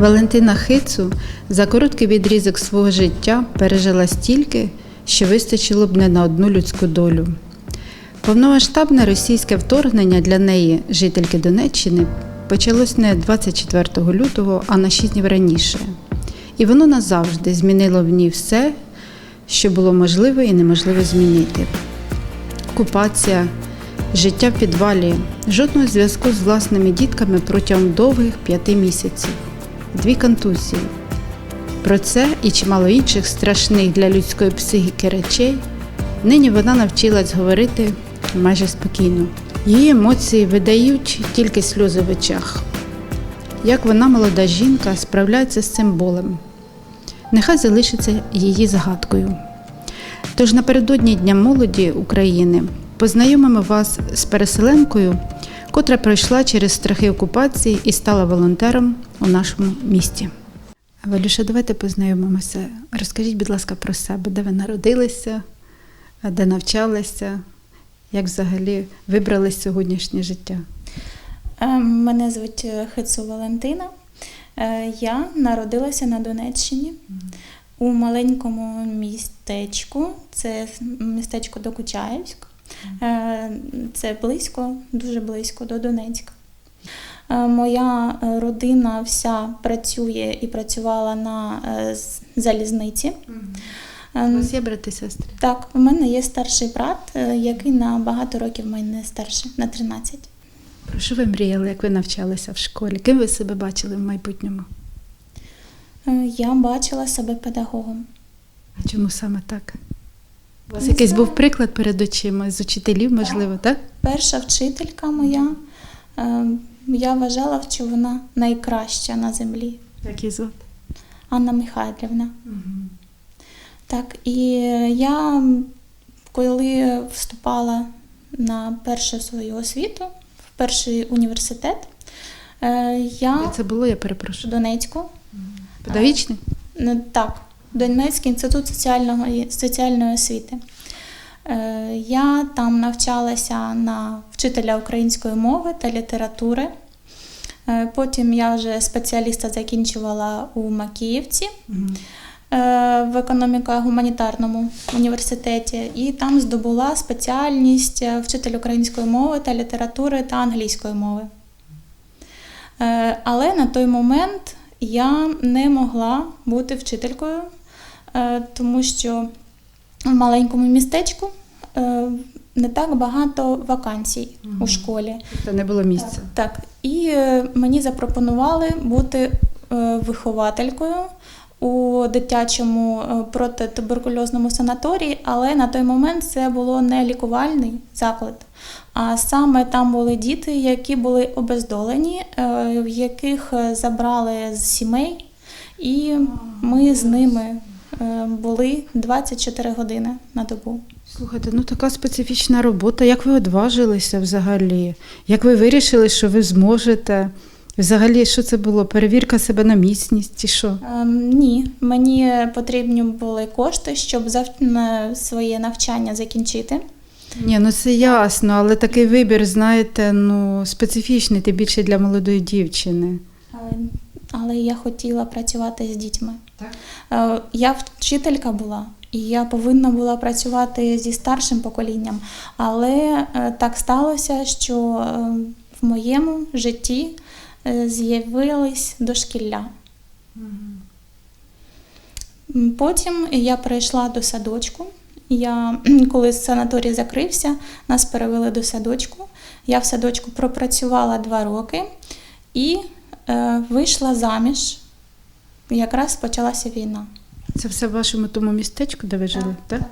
Валентина Хицу за короткий відрізок свого життя пережила стільки, що вистачило б не на одну людську долю. Повномасштабне російське вторгнення для неї, жительки Донеччини, почалось не 24 лютого, а на 6 днів раніше. І воно назавжди змінило в ній все, що було можливо і неможливо змінити. Окупація, життя в підвалі, жодного зв'язку з власними дітками протягом довгих п'яти місяців, дві контузії. Про це і чимало інших страшних для людської психіки речей нині вона навчилась говорити майже спокійно. Її емоції видають тільки сльози в очах. Як вона, молода жінка, справляється з цим болем. Нехай залишиться її загадкою. Тож напередодні Дня молоді України познайомимо вас з переселенкою, котра пройшла через страхи окупації і стала волонтером у нашому місті. Валюша, давайте познайомимося. Розкажіть, будь ласка, про себе, де ви народилися, де навчалися, як взагалі вибрали сьогоднішнє життя. Е, Мене звуть е, Хицу Валентина. Е, Я народилася на Донеччині у маленькому містечку. Це містечко Докучаївськ. Це близько, дуже близько до Донецька. Е, Моя е, родина вся працює і працювала на е, залізниці. У Е, вас є брати і сестри? Так, у мене є старший брат, який на багато років мене старший, на 13. Про що ви мріяли, як ви навчалися в школі? Ким ви себе бачили в майбутньому? Я бачила себе педагогом. А чому саме так? У вас якийсь був приклад перед очима з учителів, можливо, так? Перша вчителька моя, е, я вважала, що вона найкраща на землі. Як її звати? Анна Михайлівна. Так, і я, коли вступала на першу свою освіту, в перший університет, е, я Де це було, я в перепрошую. Донецьку. Педагогічний? Ну, Так, Донецький інститут соціального, соціальної освіти. Е, Я там навчалася на вчителя української мови та літератури. Е, Потім я вже спеціаліста закінчувала у Макіївці е, в економіко-гуманітарному університеті і там здобула спеціальність е, вчитель української мови та літератури та англійської мови. Але на той момент я не могла бути вчителькою, тому що в маленькому містечку не так багато вакансій у школі. Тобто не було місця. Так, і е, мені запропонували бути е, вихователькою у дитячому е, протитуберкульозному санаторії, але на той момент це було не лікувальний заклад. А саме там були діти, які були обездолені, в яких забрали з сімей, і ми з ними були 24 години на добу. Слухайте, ну така специфічна робота. Як ви одважилися взагалі? Як ви вирішили, що ви зможете? Взагалі, що це було? Перевірка себе на міцність чи що? Ем, Ні, мені потрібні були кошти, щоб зав- на своє навчання закінчити. Ні, ну це ясно, але такий вибір, знаєте, ну специфічний, тим більше для молодої дівчини. Але, але я хотіла працювати з дітьми. Так? Е, Я вчителька була, і я повинна була працювати зі старшим поколінням. Але е, так сталося, що е, в моєму житті е, з'явились дошкілля. Потім я перейшла до садочку. Я, коли санаторій закрився, нас перевели до садочку. Я в садочку пропрацювала два роки і е, вийшла заміж. Якраз почалася війна. Це все в вашому тому містечку, де ви жили, так?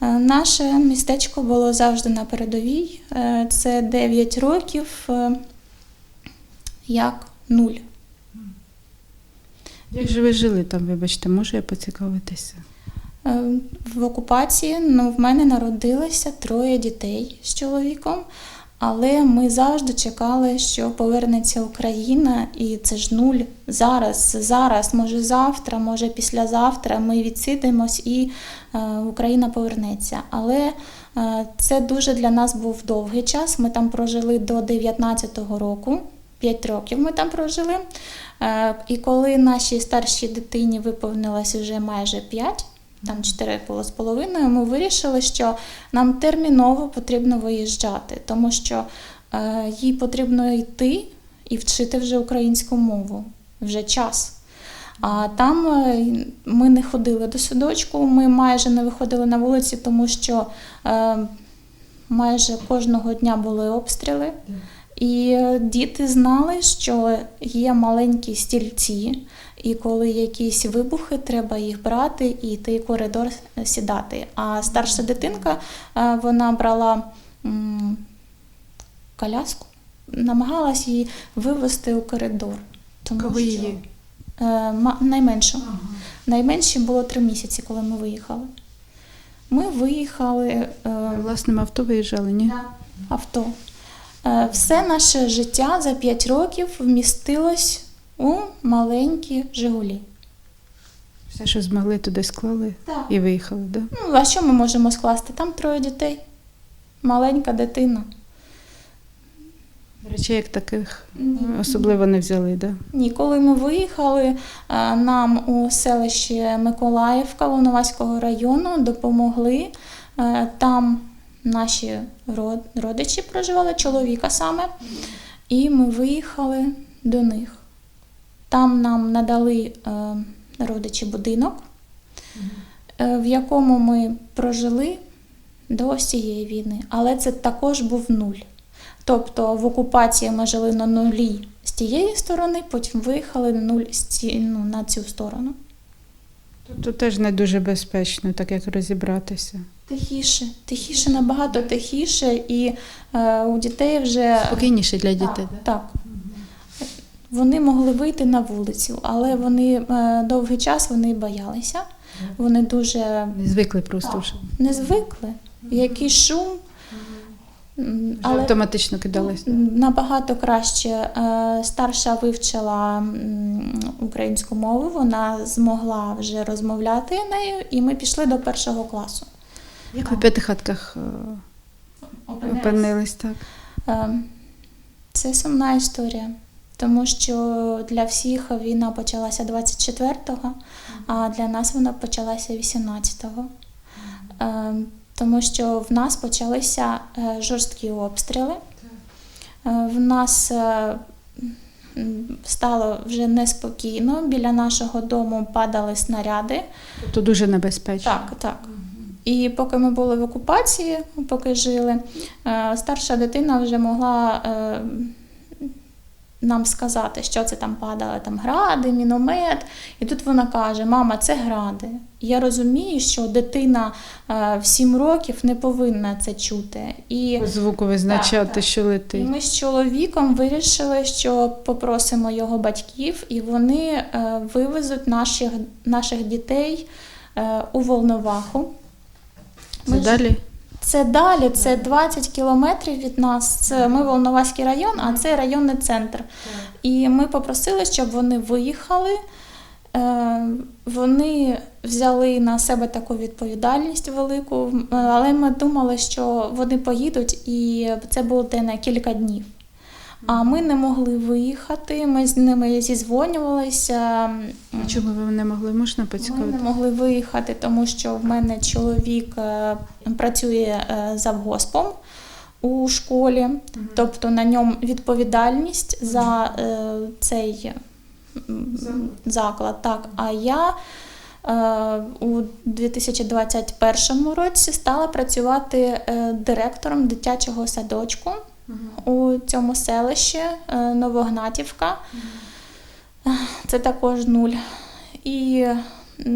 Е, Наше містечко було завжди на передовій. Е, Це 9 років е, як нуль. Як же ви жили там, вибачте, можу я поцікавитися? В окупації ну, в мене народилося троє дітей з чоловіком, але ми завжди чекали, що повернеться Україна, і це ж нуль. Зараз, зараз, може завтра, може післязавтра ми відсидимось і е, Україна повернеться. Але е, це дуже для нас був довгий час. Ми там прожили до 19-го року. 5 років ми там прожили. Е, І коли нашій старшій дитині виповнилось вже майже 5, там 4 було з половиною, ми вирішили, що нам терміново потрібно виїжджати, тому що е, їй потрібно йти і вчити вже українську мову, вже час. А там е, ми не ходили до садочку, ми майже не виходили на вулиці, тому що е, майже кожного дня були обстріли. І діти знали, що є маленькі стільці, і коли якісь вибухи, треба їх брати і в коридор сідати. А старша дитинка е, вона брала коляску, намагалась її вивести у коридор. Тому Кого що, її? Е, найменшу. Найменші було три місяці, коли ми виїхали. Ми виїхали е, Власним авто виїжджали, ні? авто. Е, Все наше життя за 5 років вмістилось у маленькі Жигулі. Все, що змогли, туди склали Так. і виїхали, да? Ну, а що ми можемо скласти? Там троє дітей, маленька дитина. Речей як таких Ні. особливо не взяли, да? Ні, коли ми виїхали, е, нам у селищі Миколаївка Волноваського району допомогли. Е, Там наші родичі проживали, чоловіка саме, і ми виїхали до них. Там нам надали е, родичі будинок, е, в якому ми прожили до цієї війни. Але це також був нуль. Тобто в окупації ми жили на нулі з тієї сторони, потім виїхали на нуль з ці, ну, на цю сторону. Тобто теж не дуже безпечно, так як розібратися. Тихіше, тихіше, набагато тихіше, і е, у дітей вже Спокійніше для дітей, так, да? так. Вони могли вийти на вулицю, але вони е, довгий час вони боялися. Вони дуже Не звикли просто Так. вже. не звикли. Який шум. Але автоматично кидались. Набагато краще Е, старша вивчила українську мову, вона змогла вже розмовляти нею, і ми пішли до першого класу. Як ви в п'ятихатках е, опинились, так? Е, Це сумна історія, тому що для всіх війна почалася 24-го, а для нас вона почалася 18-го. Е, Тому що в нас почалися е, жорсткі обстріли. Е, В нас е, стало вже неспокійно. Біля нашого дому падали снаряди. Тобто дуже небезпечно. Так, так. І поки ми були в окупації, поки жили, старша дитина вже могла нам сказати, що це там падали, там гради, міномет. І тут вона каже: Мама, це гради. Я розумію, що дитина е, в 7 років не повинна це чути. І звуку визначати, Так, так. що і летить. ми з чоловіком вирішили, що попросимо його батьків, і вони е, вивезуть наших, наших дітей е, у Волноваху. Це Ми ж- далі? Це далі, це 20 кілометрів від нас. Це ми Волноваський район, а це районний центр. І ми попросили, щоб вони виїхали. Е, Вони взяли на себе таку відповідальність велику, але ми думали, що вони поїдуть, і це буде на кілька днів. А ми не могли виїхати. Ми з ними зізвонювалися. Чому ви не могли? Можна Ми поцікавити? не могли виїхати, тому що в мене чоловік е, працює е, завгоспом у школі, тобто на ньому відповідальність за е, цей м, заклад. Так, а я е, у 2021 році стала працювати е, директором дитячого садочку у цьому селищі е, Новогнатівка. Це також нуль. І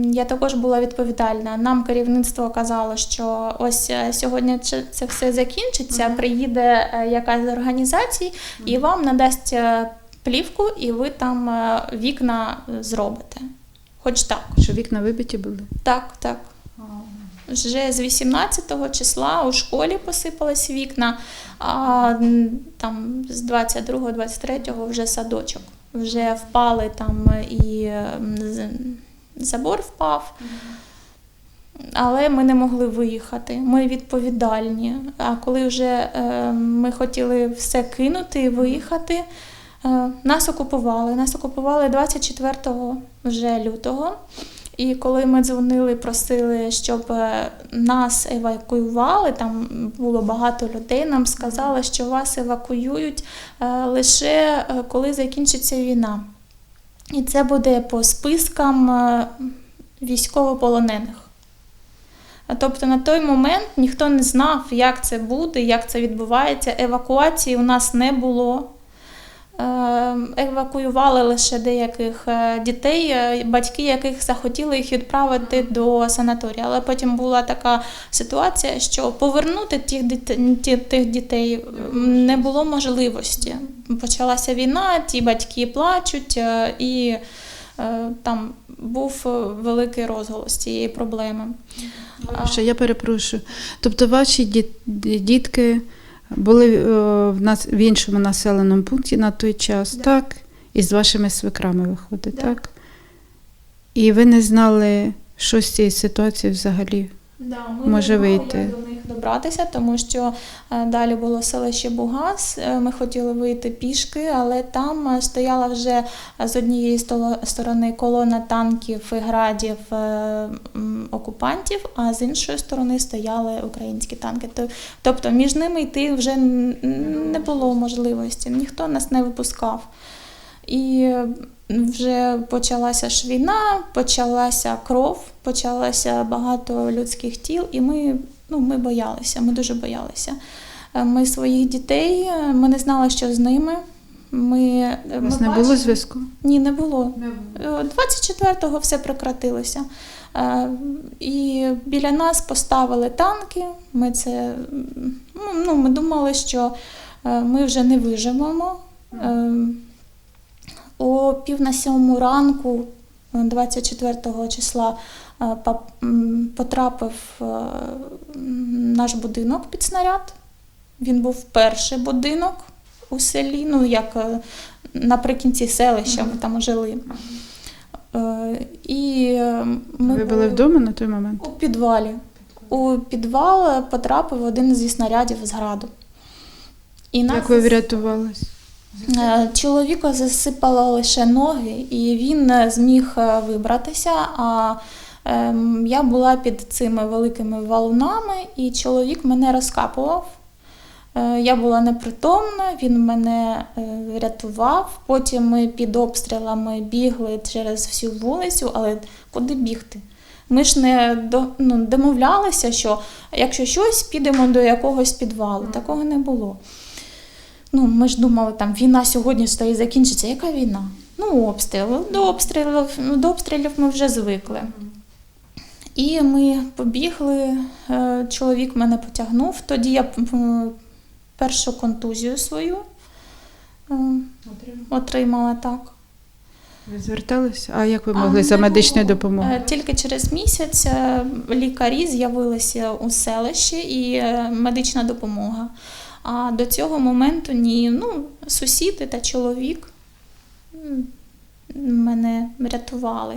я також була відповідальна. Нам керівництво казало, що ось е, сьогодні це- все закінчиться, приїде е, якась з організацій і вам надасть плівку, і ви там вікна зробите. Хоч так. Що вікна вибиті були? Так, так. Вже з 18 числа у школі посипались вікна, а там з 22-23 вже садочок. Вже впали там і забор впав. Але ми не могли виїхати. Ми відповідальні. А коли вже е, ми хотіли все кинути і виїхати, Е, Нас окупували. Нас окупували 24 вже лютого. І коли ми дзвонили, просили, щоб е, нас евакуювали, там було багато людей, нам сказали, що вас евакуюють е, лише е, коли закінчиться війна. І це буде по спискам військовополонених. Тобто на той момент ніхто не знав, як це буде, як це відбувається. Евакуації у нас не було. Е, Евакуювали лише деяких е, дітей, е, батьки яких захотіли їх відправити до санаторію. Але потім була така ситуація, що повернути тих дітей, тих дітей не було можливості. Почалася війна, ті батьки плачуть, е, і там був великий розголос цієї проблеми. Ще я перепрошую. Тобто ваші дітки були е, в нас в іншому населеному пункті на той час, Да. так? І з вашими свекрами виходить, Да. так? І ви не знали, що з цієї ситуації взагалі. Да, ми може вийти. до них добратися, тому що е, далі було селище Бугас. е, Ми хотіли вийти пішки, але там е, стояла вже з однієї сторони колона танків і градів окупантів, а з іншої сторони стояли українські танки. Тобто між ними йти вже не було можливості, ніхто нас не випускав. І вже почалася ж війна, почалася кров, почалося багато людських тіл, і ми, ну, ми боялися, ми дуже боялися. Е, Ми своїх дітей, е, ми не знали, що з ними. Ми, е, У ми вас не було зв'язку? Ні, не було. Е, 24-го все прекратилося. І біля нас поставили танки. Ми це ну, ми думали, що ми вже не виживемо. Е, О пів на сьому ранку, е, 24 числа, е, пап- м, потрапив е, наш будинок під снаряд. Він був перший будинок у селі, ну як е, наприкінці селища ми там жили. Е, І е, ми ви були вдома на той момент? у підвалі. У підвал потрапив один зі снарядів з граду. І нас Як ви врятувались? Е, Чоловіка засипало лише ноги, і він е, зміг е, вибратися. А ем, я була під цими великими валунами, і чоловік мене розкапував. Я була непритомна, він мене рятував. Потім ми під обстрілами бігли через всю вулицю, але куди бігти? Ми ж не до, ну, домовлялися, що якщо щось, підемо до якогось підвалу. Такого не було. Ну, ми ж думали, там війна сьогодні і закінчиться. Яка війна? Ну, обстріли. До обстрілів, ну, до обстрілів ми вже звикли. І ми побігли, е, чоловік мене потягнув. Тоді я першу контузію свою е, отримала так. Ви зверталися? А як ви могли не за медичною допомогою? Е, Тільки через місяць лікарі з'явилися у селищі і медична допомога. А до цього моменту ні, ну, сусіди та чоловік мене рятували.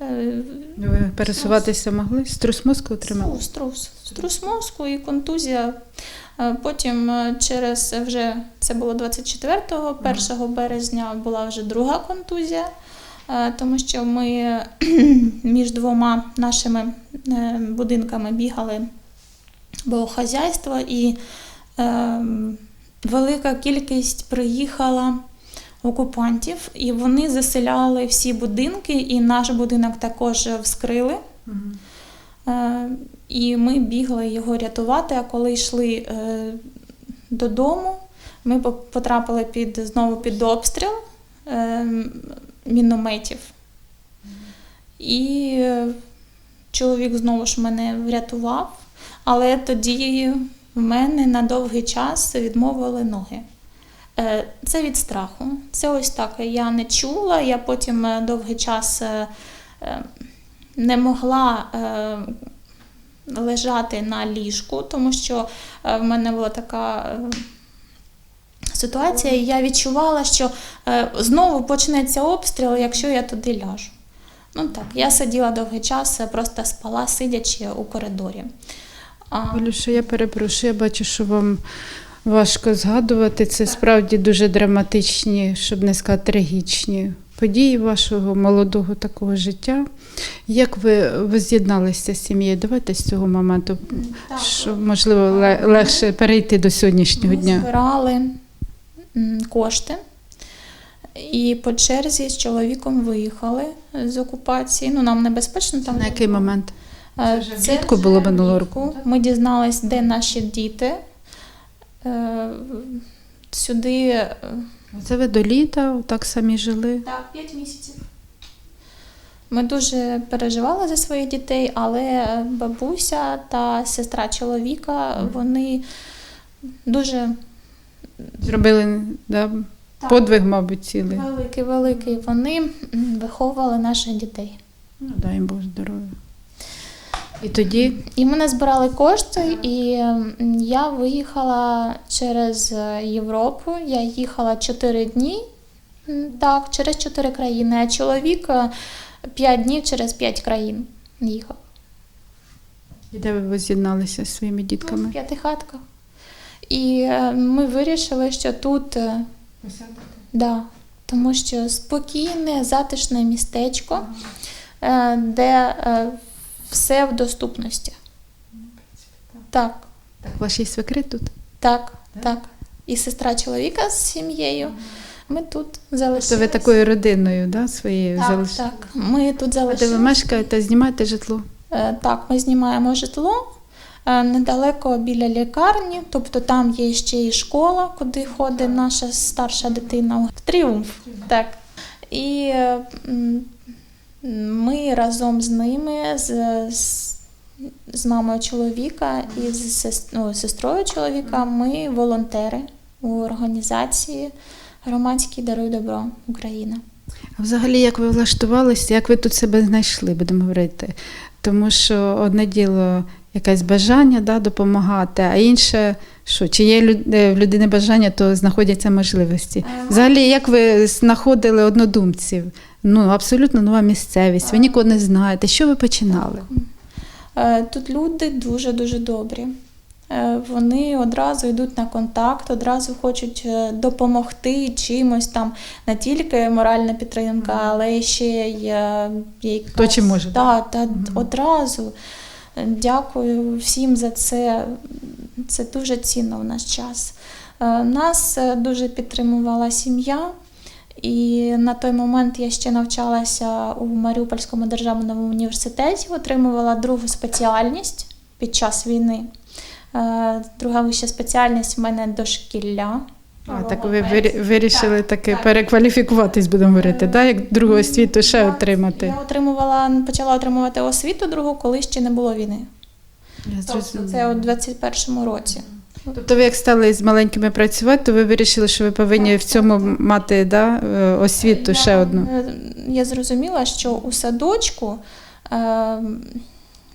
Е, Ви пересуватися могли? Струс мозку отримали? Ну, струс. Струс мозку і контузія. Е, Потім е, через вже це було 24-го, 1 березня була вже друга контузія, тому що ми між двома нашими будинками бігали було хазяйство і велика кількість приїхала окупантів, і вони заселяли всі будинки, і наш будинок також вскрили. Мгм. Е, І ми бігли його рятувати. А коли йшли е, додому, ми потрапили під знову під обстріл е, мінометів. І е, чоловік знову ж мене врятував, але тоді в мене на довгий час відмовили ноги. Е, Це від страху. Це ось так. Я не чула, я потім е, довгий час е, не могла лежати на ліжку, тому що в мене була така ситуація, я відчувала, що е, знову почнеться обстріл, якщо я туди ляжу. Ну так, я сиділа довгий час, просто спала, сидячи у коридорі. А, Олюша, я перепрошую, я бачу, що вам Важко згадувати. Це справді дуже драматичні, щоб не сказати трагічні події вашого молодого такого життя. Як ви воз'єдналися з сім'єю? Давайте з цього моменту, щоб можливо легше перейти до сьогоднішнього Ми дня. збирали кошти і по черзі з чоловіком виїхали з окупації. Ну, нам небезпечно там. На який момент? Е, вже влітку було минулого року. Ми дізнались, де наші діти. Е, Сюди е, Це ви до літа так самі жили? так, 5 місяців. Ми дуже переживали за своїх дітей, але бабуся та сестра чоловіка вони дуже Зробили да, подвиг, мабуть, цілий. великий, великий. Вони виховували наших дітей. Ну, дай їм Бог здоров'я. І тоді І ми назбирали кошти, і я виїхала через е, Європу. Я їхала 4 дні, так, через 4 країни, а чоловік 5 днів через 5 країн їхав. і де ви воз'єдналися зі своїми Ну, дітками? в п'ятихатках. І е, ми вирішили, що тут, е, да, тому що спокійне, затишне містечко, е, де е, все в доступності. Так, Так, ваші свекри тут? так, так. І сестра чоловіка з сім'єю. Ми тут То ви такою родиною да, своєю так, залишилися? так. Ми тут А де ви мешкаєте, знімаєте житло? Е, Так, ми знімаємо житло е, недалеко біля лікарні, тобто там є ще і школа, куди ходить наша старша дитина. В тріумф. Так. І е, ми разом з ними, з, з, мамою чоловіка і з ну, сестрою чоловіка, ми волонтери у організації Громадський даруй добро Україна. А взагалі, як ви влаштувалися, як ви тут себе знайшли, будемо говорити? Тому що одне діло якесь бажання да, допомагати, а інше, що чи є е, в людини бажання, то знаходяться можливості. Взагалі, як ви знаходили однодумців? Ну, абсолютно нова місцевість, ви нікого не знаєте. Що ви починали? Е, Тут люди дуже-дуже добрі. Е, Вони одразу йдуть на контакт, одразу хочуть е, допомогти чимось там, не тільки моральна підтримка, але ще й е, якась... Хто чим може, Да, та одразу. Дякую всім за це. Це дуже цінно в наш час. Е, Нас е, дуже підтримувала сім'я. І на той момент я ще навчалася у Маріупольському державному університеті, отримувала другу спеціальність під час війни. Е, Друга вища спеціальність в мене дошкілля. А, так ви вирі- вирішили таки перекваліфікуватись, будемо говорити, да? як другого світу ще Я- отримати. Я отримувала, почала отримувати освіту другу, коли ще не було війни. Я Тобто це у 21-му році. Тобто ви як стали з маленькими працювати, то ви вирішили, що ви повинні в цьому мати да, е, освіту ще одну. е, Я зрозуміла, що у садочку е,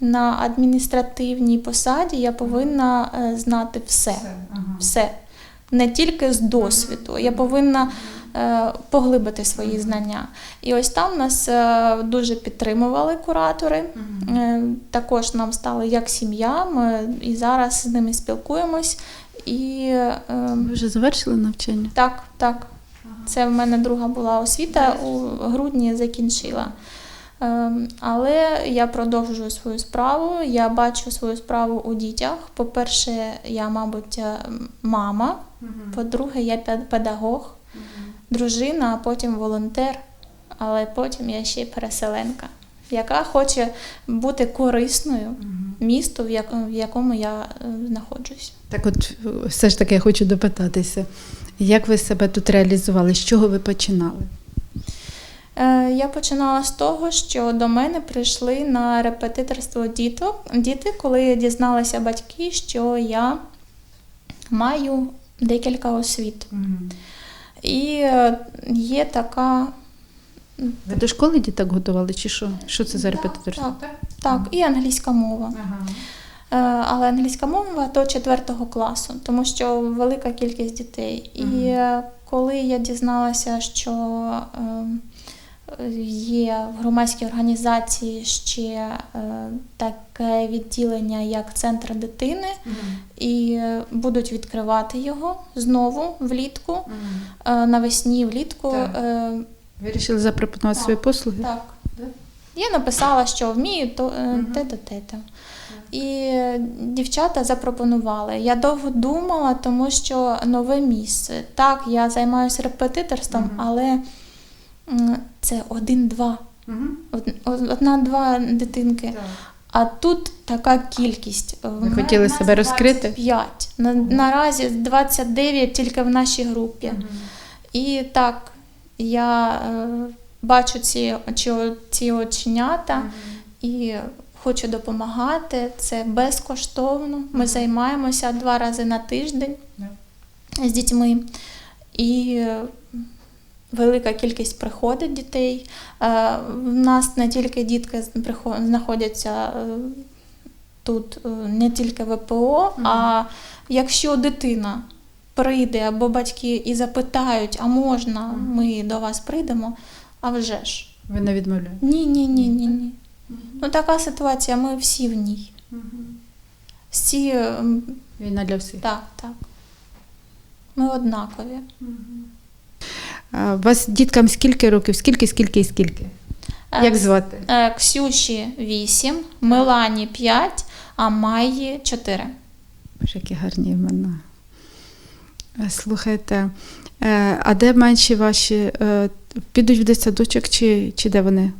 на адміністративній посаді я повинна е, знати все. Все. Не тільки з досвіду. Я повинна е, поглибити свої знання. І ось там нас е, дуже підтримували куратори. Е, Також нам стали як сім'я. Ми і зараз з ними спілкуємось. І Ви вже завершили навчання? так, так. Це в мене друга була освіта, у грудні закінчила. Ем, Але я продовжую свою справу. Я бачу свою справу у дітях. По-перше, я, мабуть, е, мама. По-друге, я пе- педагог, дружина, а потім волонтер, але потім я ще й переселенка, яка хоче бути корисною місту, в якому, я е, знаходжусь. Так от все ж таки я хочу допитатися. Як ви себе тут реалізували? З чого ви починали? Е, Я починала з того, що до мене прийшли на репетиторство діток, діти, коли дізналися батьки, що я маю декілька освіт. І е, є така. Ви до школи діток готували, чи що? Що це за репетиторство? Так, так, і англійська мова. Е, Але англійська мова до 4 класу, тому що велика кількість дітей. І коли я дізналася, що е, Е, Є в громадській організації ще е, таке відділення, як центр дитини, і е, будуть відкривати його знову влітку, е, навесні, влітку. Так. Вирішили запропонувати Так. свої послуги? Так. Я написала, що вмію, то те-то, те-то. І дівчата запропонували. Я довго думала, тому що нове місце. Так, я займаюся репетиторством, Мгм. але м, це один-два. Од- од- Одна-два дитинки. А тут така кількість. Ви хотіли себе розкрити? 5. На, наразі 29 тільки в нашій групі. І так, я е, бачу ці, ці, ці оченята і хочу допомагати. Це безкоштовно. Ми займаємося два рази на тиждень Да. з дітьми. І е, велика кількість приходить дітей. Е, В нас не тільки дітки знаходяться е, тут, е, не тільки ВПО, а якщо дитина прийде або батьки і запитають, а можна ми до вас прийдемо, а вже ж. Ви не відмовляєте? Ні, ні, ні, ні, ні. Ну така ситуація, ми всі в ній. Всі Війна для всіх. так, так. Ми однакові. А вас діткам скільки років? Скільки, скільки і скільки? Е, Як звати? Е, Ксюші 8, Милані 5, а Майї 4. Боже, які гарні імена. Е, Слухайте, а де менші ваші підуть в дитсадочок чи, чи де вони?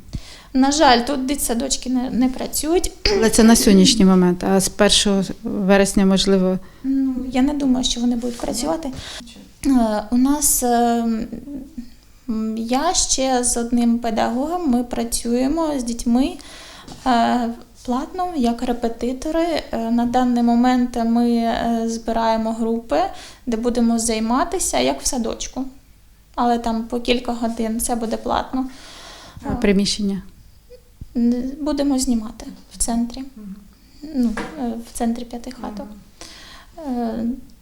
На жаль, тут дитсадочки не, не працюють. Але це на сьогоднішній момент, а з 1 вересня, можливо, Ну, я не думаю, що вони будуть працювати. Е, У нас е, я ще з одним педагогом ми працюємо з дітьми е, платно як репетитори. На даний момент ми збираємо групи, де будемо займатися як в садочку. Але там по кілька годин це буде платно. а, приміщення. Будемо знімати в центрі. Ну, в центрі п'яти хаток.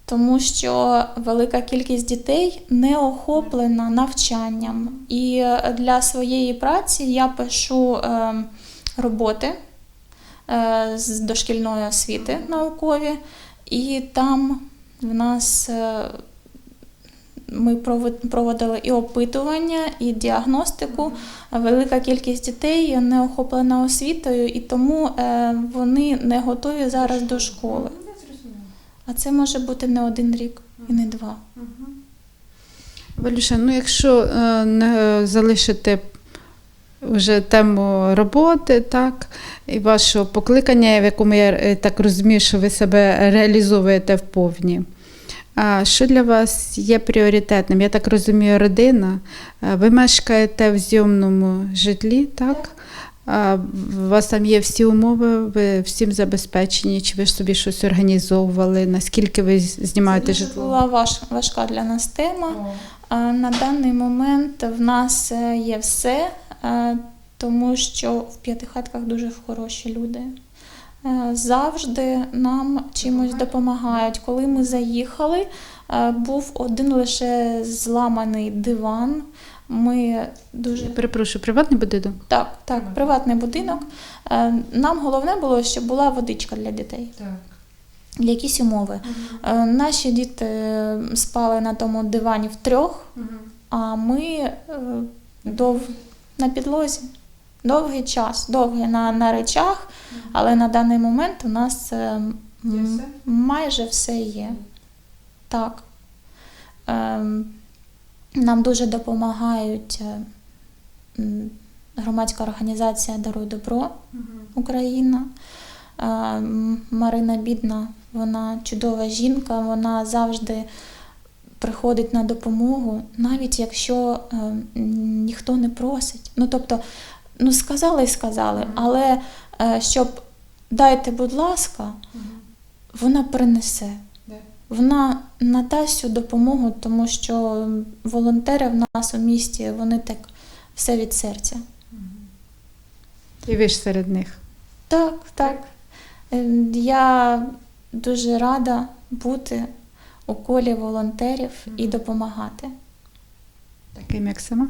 Тому що велика кількість дітей не охоплена навчанням. І е, для своєї праці я пишу е, роботи е, з дошкільної освіти наукові, і там в нас ми проводили і опитування, і діагностику. Велика кількість дітей не охоплена освітою, і тому вони не готові зараз до школи. А це може бути не один рік і не два. Валюша, ну якщо е, не залишити вже тему роботи, так, і вашого покликання, в якому я е, так розумію, що ви себе реалізовуєте вповні. А що для вас є пріоритетним? Я так розумію, родина. Е, Ви мешкаєте в зйомному житлі, так? У вас там є всі умови, ви всім забезпечені, чи ви ж собі щось організовували? Наскільки ви знімаєте Це житло? була важ, важка для нас тема. А На даний момент в нас е, є все, е, тому що в п'ятихатках дуже хороші люди. Е, Завжди нам чимось допомагають. Коли ми заїхали, був один лише зламаний диван. Ми дуже Я перепрошую, приватний будинок? так, так, приватний будинок. Е, Нам головне було, щоб була водичка для дітей, Так. якісь умови. Е, Наші діти е, спали на тому дивані втрьох, а ми дов... на підлозі. Довгий час, довгий на, на речах, але на даний момент у нас все? майже все є. Так. Нам дуже допомагають е, громадська організація Даруй добро Україна. Е, Марина Бідна, вона чудова жінка, вона завжди приходить на допомогу, навіть якщо е, ніхто не просить. Ну, тобто, ну сказали і сказали, але щоб дайте, будь ласка, вона принесе. Вона надасть цю допомогу, тому що волонтери в нас у місті вони так все від серця. І ви ж серед них. Так, так. Е, Я дуже рада бути у колі волонтерів і допомагати. Таким як сама.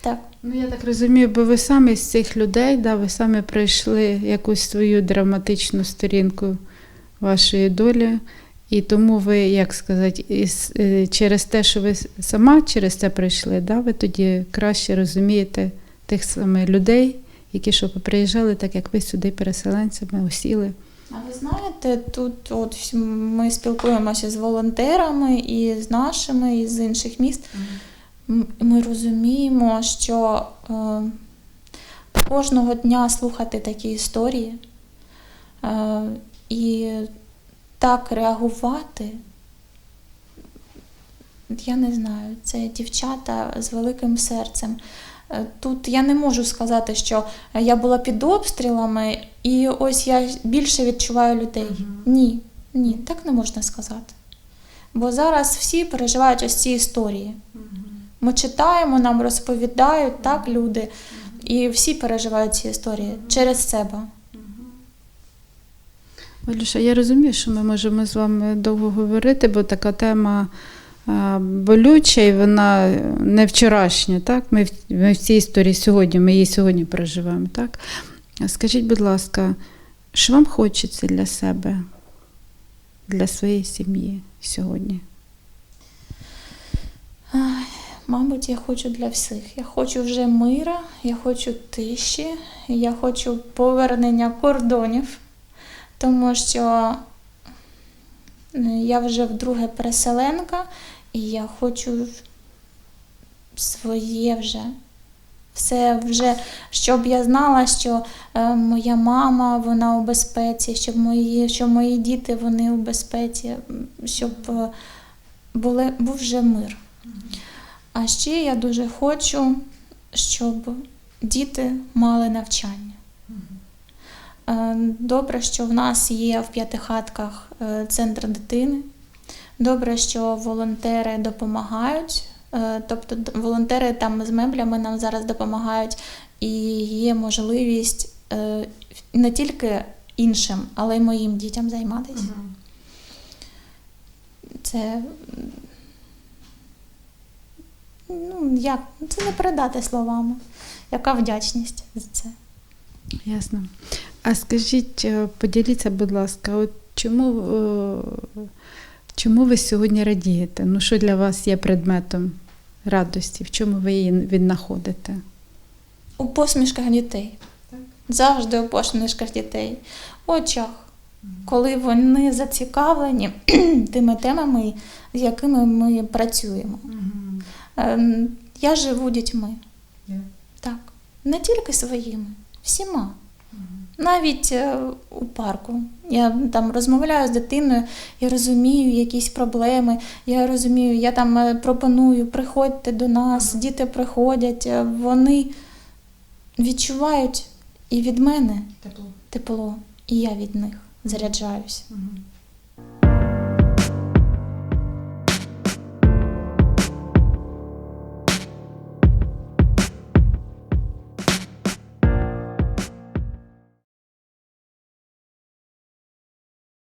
Так. Ну, я так розумію, бо ви самі з цих людей, да, ви самі пройшли якусь свою драматичну сторінку вашої долі. І тому ви, як сказати, е, через те, що ви сама через це пройшли, да, ви тоді краще розумієте тих саме людей, які що приїжджали, так як ви сюди переселенцями осіли. А ви знаєте, тут от ми спілкуємося з волонтерами і з нашими, і з інших міст. Ми розуміємо, що е, кожного дня слухати такі історії е, і так реагувати. Я не знаю, це дівчата з великим серцем. Е, Тут я не можу сказати, що я була під обстрілами, і ось я більше відчуваю людей. Ні, ні, так не можна сказати. Бо зараз всі переживають ось ці історії. Ми читаємо, нам розповідають так люди, і всі переживають ці історії через себе. Валюша, я розумію, що ми можемо з вами довго говорити, бо така тема болюча і вона не вчорашня. Так? Ми, в- ми в цій історії сьогодні, ми її сьогодні проживаємо. Так? Скажіть, будь ласка, що вам хочеться для себе, для своєї сім'ї сьогодні? Мабуть, я хочу для всіх. Я хочу вже мира, я хочу тиші, я хочу повернення кордонів, тому що я вже вдруге переселенка, і я хочу своє вже. Все вже, щоб я знала, що е, моя мама вона у безпеці, щоб мої, що мої діти вони у безпеці, щоб е, були, був вже мир. А ще я дуже хочу, щоб діти мали навчання. Е, Добре, що в нас є в п'ятихатках е, центр дитини. Добре, що волонтери допомагають. Е, Тобто волонтери там з меблями нам зараз допомагають, і є можливість не тільки іншим, але й моїм дітям займатися. Це ну, як це не передати словами. Яка вдячність за це? Ясно. А скажіть, е, поділіться, будь ласка, от чому, е, чому ви сьогодні радієте? Ну, що для вас є предметом радості? В чому ви її віднаходите? У посмішках дітей. Завжди у посмішках дітей. В очах. Коли вони зацікавлені тими темами, з якими ми працюємо. Ем, Я живу дітьми. Так. Не тільки своїми, всіма. Навіть е, у парку. Я там розмовляю з дитиною, я розумію якісь проблеми, я розумію, я там е, пропоную, приходьте до нас, діти приходять, е, вони відчувають і від мене тепло, і я від них заряджаюся.